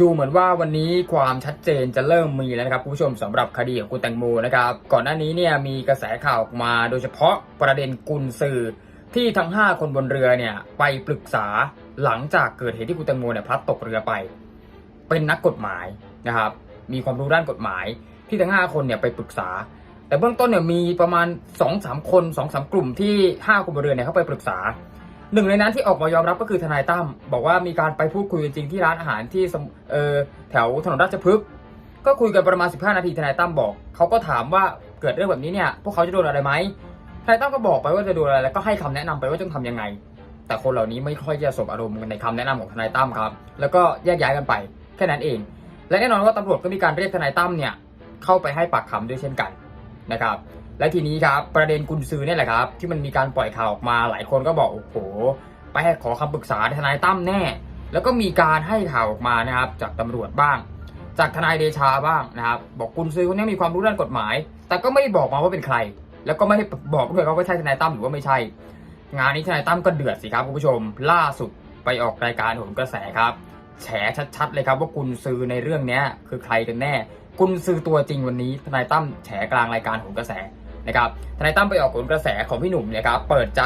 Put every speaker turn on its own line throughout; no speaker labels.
ดูเหมือนว่าวันนี้ความชัดเจนจะเริ่มมีแล้วนะครับคุณผู้ชมสำหรับคดีของคุณแตงโมนะครับ ก่อนหน้านี้เนี่ยมีกระแสข่าวออกมา โดยเฉพาะประเด็นกุนซือที่ทั้ง 5 คนบนเรือเนี่ยไปปรึกษาหลังจากเกิดเหตุที่คุณแตงโมเนี่ยพลัดตกเรือไป เป็นนักกฎหมายนะครับ มีความรู้ด้านกฎหมายที่ทั้ง 5 คนเนี่ยไปปรึกษา แต่เบื้องต้นเนี่ยมีประมาณ 2-3 คน 2-3 กลุ่มที่ 5 คนบนเรือเนี่ยเข้าไปปรึกษา หนึ่งในนั้นที่ออกมายอมรับก็คือทนายตั้มบอกว่ามีการไปพูดคุยกันจริงที่ร้านอาหารที่เออแถวถนนราชพฤกษ์ก็คุยกันประมาณ 15 นาทีทนายตั้มบอกเขาก็ถามว่าเกิดเรื่องแบบนี้เนี่ยพวกเขาจะโดนอะไรไหมทนายตั้มก็บอกไปว่าจะโดนอะไรแล้วก็ให้คำแนะนำไปว่าจะทำยังไง แต่คนเหล่านี้ไม่ค่อยจะสบอารมณ์ในคำแนะนำของทนายตั้มครับ แล้วก็แยกย้ายกันไปแค่นั้นเอง และแน่นอนว่าตำรวจก็มีการเรียกทนายตั้มเนี่ยเข้าไปให้ปากคำด้วยเช่นกันนะครับ และทีนี้ครับประเด็นกุญซือเนี่ยแหละครับ ที่มันมีการปล่อยข่าวออกมาหลายคนก็บอกโอ้โหไปให้ขอคำปรึกษาทนายตั้มแน่ แล้วก็มีการให้ข่าวออกมานะครับ จากตำรวจบ้าง จากทนายเดชาบ้างนะครับ บอกกุญซือคนนี้มีความรู้ด้านกฎหมาย แต่ก็ไม่ได้บอกมาว่าเป็นใคร แล้วก็ไม่ได้บอกด้วยว่าใช่ทนายตั้มหรือว่าไม่ใช่ งานนี้ทนายตั้มก็เดือดสิครับคุณผู้ชม ล่าสุดไปออกรายการโหนกระแสครับแฉชัดๆเลยครับว่ากุญซือในเรื่องนี้คือใครกันแน่ กุญซือตัวจริงวันนี้ทนายตั้มแฉกลางรายการโหนกระแส นะครับทนายตั้มไปออกผลกระแสของพี่หนุ่มเนี่ยครับเปิดใจ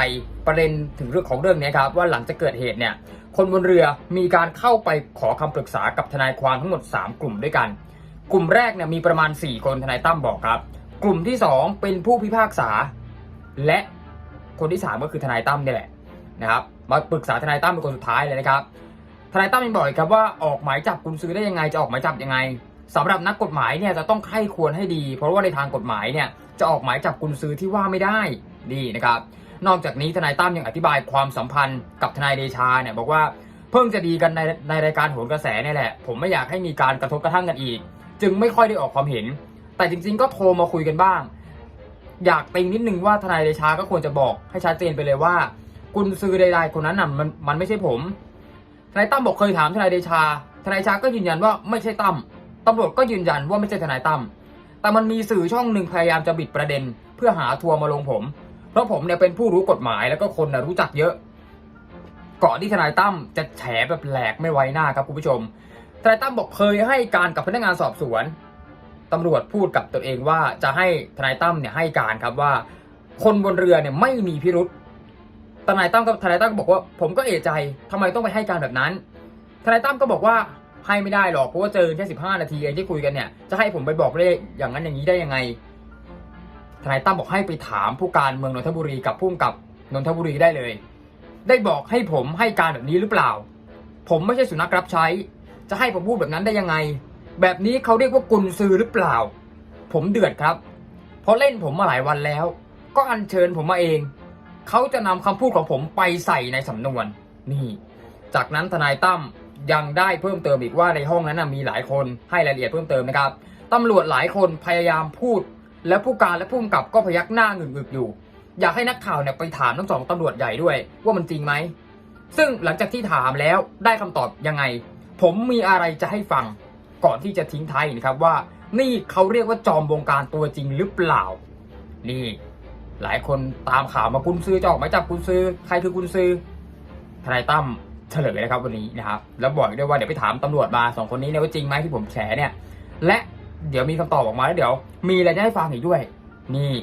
ประเด็นถึงเรื่องของเรื่องนี้ครับว่าหลังจากเกิดเหตุเนี่ยคนบนเรือมีการเข้าไปขอคำปรึกษากับทนายความทั้งหมด 3 กลุ่มด้วยกัน กลุ่มแรกเนี่ยมีประมาณ 4 คนทนายตั้มบอกครับ กลุ่มที่ 2 เป็นผู้พิพากษา และคนที่ 3 ก็คือทนายตั้มนี่แหละนะครับมาปรึกษาทนายตั้มเป็นคนสุดท้ายเลยนะครับทนายตั้มยังบอกอีกครับว่าออกหมายจับกุญซือได้ยังไงจะออกหมายจับยังไงสำหรับนักกฎหมายเนี่ยจะต้องใคร่ควรให้ดี เพราะว่าในทางกฎหมายเนี่ย จะออกหมายจับกุญซือที่ว่าไม่ได้นี่นะครับ นอกจากนี้ทนายตั้มยังอธิบายความสัมพันธ์กับทนายเดชาเนี่ยบอกว่าเพิ่งจะดีกันในในรายการโหนกระแสเนี่ยแหละ ผมไม่อยากให้มีการกระทบกระทั่งกันอีก จึงไม่ค่อยได้ออกความเห็น แต่จริง ๆ ก็โทรมาคุยกันบ้าง อยากติงนิดนึงว่าทนายเดชาก็ควรจะบอกให้ชัดเจนไปเลยว่ากุญซือใดๆคนนั้นน่ะมันมันไม่ใช่ผมทนายตั้มบอกเคยถามทนายเดชาทนายเดชาก็ยืนยันว่าไม่ใช่ตั้มตำรวจก็ยืนยันว่าไม่ใช่ทนายตั้ม แต่มันมีสื่อช่องหนึ่งพยายามจะบิดประเด็น เพื่อหาทัวร์มาลงผม เพราะผมเนี่ยเป็นผู้รู้กฎหมายแล้วก็คนนะรู้จักเยอะ ก่อนที่ทนายตั้มจะแฉแบบแหลกไม่ไว้หน้าครับคุณผู้ชม ทนายตั้มบอกเคยให้การกับพนักงานสอบสวนตำรวจพูดกับตัวเองว่าจะให้ทนายตั้มเนี่ยให้การครับว่า คนบนเรือเนี่ยไม่มีพิรุษทนายตั้มก็ทนายตั้มก็บอกว่า ผมก็เอะใจทำไมต้องไปให้การแบบนั้น ทนายตั้มก็บอกว่า ให้ไม่ได้หรอกเพราะว่าเจอแค่สิบห้านาทีเองที่คุยกันเนี่ยจะให้ผมไปบอกเลขอย่างนั้นอย่างนี้ได้ยังไงทนายตั้มบอกให้ไปถามผู้การเมืองนนทบุรีกับผู้กับนนทบุรีได้เลย ได้บอกให้ผมให้การแบบนี้หรือเปล่า ผมไม่ใช่สุนัขรับใช้ จะให้ผมพูดแบบนั้นได้ยังไง แบบนี้เขาเรียกว่ากุนซือหรือเปล่า ผมเดือดครับ เพราะเล่นผมมาหลายวันแล้ว ก็อัญเชิญผมมาเอง เขาจะนำคำพูดของผมไปใส่ในสำนวน นี่ จากนั้นทนายตั้ม ยังได้เพิ่มเติมอีกว่าในห้องนั้นมีหลายคนให้รายละเอียดเพิ่มเติมนะครับตำรวจหลายคนพยายามพูด และผู้การและผู้กำกับก็พยักหน้าหงึกๆอยู่ อยากให้นักข่าวเนี่ยไปถามทั้งสองตำรวจใหญ่ด้วย ว่ามันจริงไหมซึ่งหลังจากที่ถามแล้วได้คำตอบยังไง ผมมีอะไรจะให้ฟังก่อนที่จะทิ้งท้ายนะครับว่า นี่เขาเรียกว่าจอมวงการตัวจริงหรือเปล่า นี่ หลายคนตามข่าวมากุนซือจะออกหมายจับกุนซือใครคือกุนซือทนายตั้ม เฉลยนะครับวันนี้นะครับ แล้วบอกด้วยว่าเดี๋ยวไปถามตำรวจมาสองคนนี้เนี่ยว่าจริงไหมที่ผมแฉเนี่ย และเดี๋ยวมีคำตอบออกมาแล้วเดี๋ยว มีอะไรจะให้ฟังอีกด้วย นี่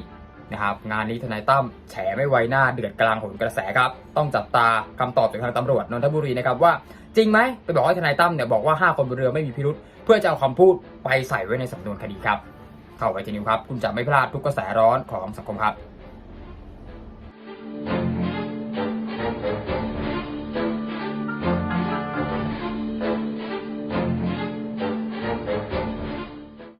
นะครับงานนี้ทนายตั้มแฉไม่ไวหน้าเดือดกลางหนกระแสครับ ต้องจับตาคำตอบจากทางตำรวจนนทบุรีนะครับว่าจริงไหมไปบอกให้ทนายตั้มเนี่ยบอกว่าห้าคนบนเรือไม่มีพิรุษเพื่อจะเอาคำพูดไปใส่ไว้ในสำนวนคดีครับ เข้าไว้ทีนิวครับ คุณจะไม่พลาดทุกกระแสร้อนของสังคมครับ